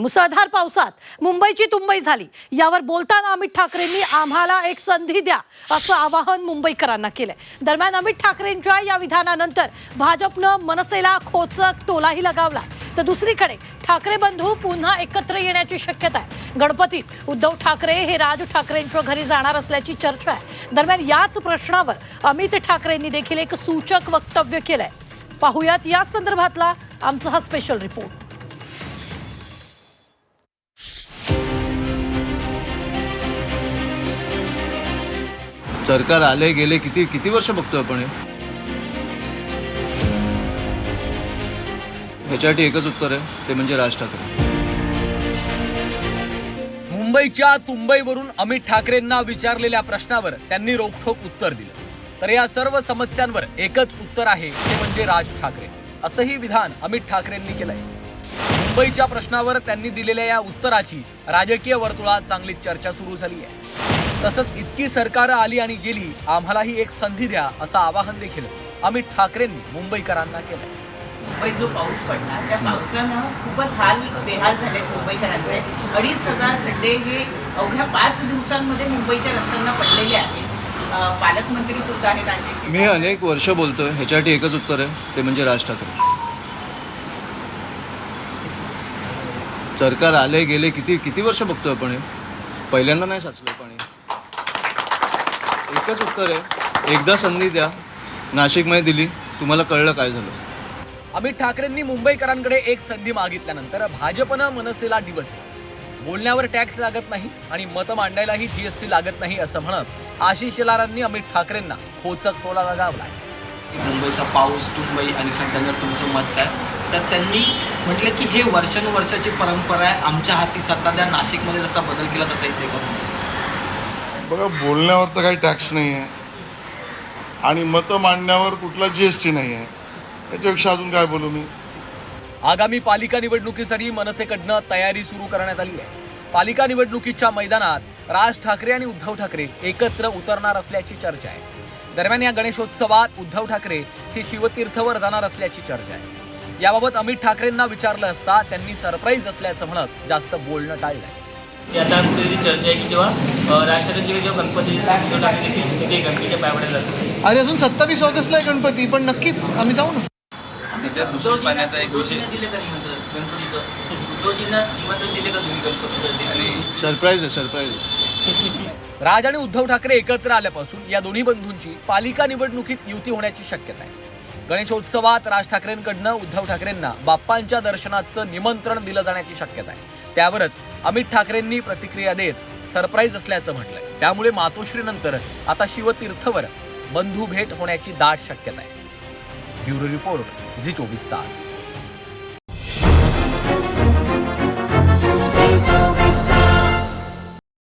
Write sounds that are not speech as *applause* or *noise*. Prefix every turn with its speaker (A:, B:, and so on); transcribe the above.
A: मुसळधार पावसात मुंबईची तुंबई झाली. यावर बोलताना अमित ठाकरेंनी आम्हाला एक संधी द्या असं आवाहन मुंबईकरांना केलंय. दरम्यान अमित ठाकरेंच्या या विधानानंतर भाजपनं मनसेला खोचक टोलाही लगावला. तर दुसरीकडे ठाकरे बंधू पुन्हा एकत्र येण्याची शक्यता आहे. गणपतीत उद्धव ठाकरे हे राज ठाकरेंच्या घरी जाणार असल्याची चर्चा आहे. दरम्यान याच प्रश्नावर अमित ठाकरेंनी देखील एक सूचक वक्तव्य केलंय. पाहुयात या संदर्भातला आमचा हा स्पेशल रिपोर्ट
B: सरकार आले गेले किती किती वर्ष बघतोय आपण हे? ह्याच्यासाठी एकच उत्तर आहे ते म्हणजे राज ठाकरे.
C: मुंबईच्या तुंबईवरून अमित ठाकरेंना विचारलेल्या प्रश्नावर त्यांनी रोखठोक उत्तर दिलं. तर या सर्व समस्यांवर एकच उत्तर आहे ते म्हणजे राज ठाकरे. असंही विधान अमित ठाकरेंनी केलंय. मुंबईच्या प्रश्नावर त्यांनी दिलेल्या या उत्तराची राजकीय वर्तुळात चांगली चर्चा सुरू झाली आहे. तसंच इतकी सरकारं आली आणि गेली आम्हालाही एक संधी द्या असं आवाहन देखील अमित ठाकरेंनी मुंबईकरांना केलंय
D: मुंबईत जो पाऊस पडला त्या पावसानं खूपच हाल बेहाल झाले मुंबईकरांचे. अडीच हजार खड्डे हे अवघ्या पाच दिवसांमध्ये मुंबईच्या रस्त्यांना पडलेले आहेत. पालकमंत्री सुद्धा आहेत नाशिकचे
B: मी अनेक वर्ष बोलतोय ह्याच्यासाठी एकच उत्तर आहे ते म्हणजे राज ठाकरे. सरकार आले गेले किती किती वर्ष बघतोय आपण हे? पहिल्यांदा नाही साचलं पाणी. एकच उत्तर आहे. एकदा संधी द्या. नाशिकमध्ये दिली. तुम्हाला कळलं काय झालं.
C: अमित ठाकरेंनी मुंबईकरांकडे एक संधी मागितल्यानंतर भाजपनं मनसेला डिवचलं बोलण्यावर टॅक्स लागत नाही आणि मतं मांडायलाही जीएसटी लागत नाही असं म्हणत आशिष शेलारांनी अमित ठाकरेंना खोचक टोला लगावलाय.
E: मुंबईचा पाऊस मुंबई आणि खड्ड्यांवर तुमचं मत काय? तर त्यांनी म्हटलं की हे वर्षानुवर्षाची परंपरा आहे. आमच्या हाती सत्ता द्या. नाशिकमध्ये जसा बदल केला तसा इथे करू.
F: बघा बोलण्यावर तर काही टॅक्स नाही आहे आणि मतं मांडण्यावर कुठला जी एस टी नाही आहे याच्यापेक्षा अजून काय बोलू मी?
C: आगामी पालिका निवडणुकीसाठी मनसेकडनं तयारी सुरू करण्यात आली आहे. पालिका निवडणुकीच्या मैदानात राज ठाकरे आणि उद्धव ठाकरे एकत्र उतरणार असल्याची चर्चा आहे. दरम्यान या गणेशोत्सवात उद्धव ठाकरे हे शिवतीर्थवर जाणार असल्याची चर्चा आहे. याबाबत अमित ठाकरेंना विचारलं असता त्यांनी सरप्राईज असल्याचं म्हणत जास्त बोलणं टाळलंय.
G: आहे आता कुठेतरी चर्चा आहे की जेव्हा राष्ट्रपती जेव्हा गणपती तिथे गणपतीच्या जातात.
H: अरे अजून सत्तावीस ऑगस्टला आहे गणपती पण नक्कीच आम्ही जाऊ ना.
B: सरप्राईज आहे सरप्राईज *laughs*
C: राज आणि उद्धव ठाकरे एकत्र आल्यापासून या दोन्ही बंधूंची पालिका निवडणुकीत युती होण्याची शक्यता आहे. गणेशोत्सवात राज ठाकरेंकडनं उद्धव ठाकरेंना बाप्पांच्या दर्शनाचं निमंत्रण दिलं जाण्याची शक्यता आहे. त्यावरच अमित ठाकरेंनी प्रतिक्रिया देत सरप्राईज असल्याचं म्हटलंय. त्यामुळे मातोश्रीनंतर आता शिवतीर्थवर बंधू भेट होण्याची दाट शक्यता आहे. ब्युरो रिपोर्ट झी चोवीस तास.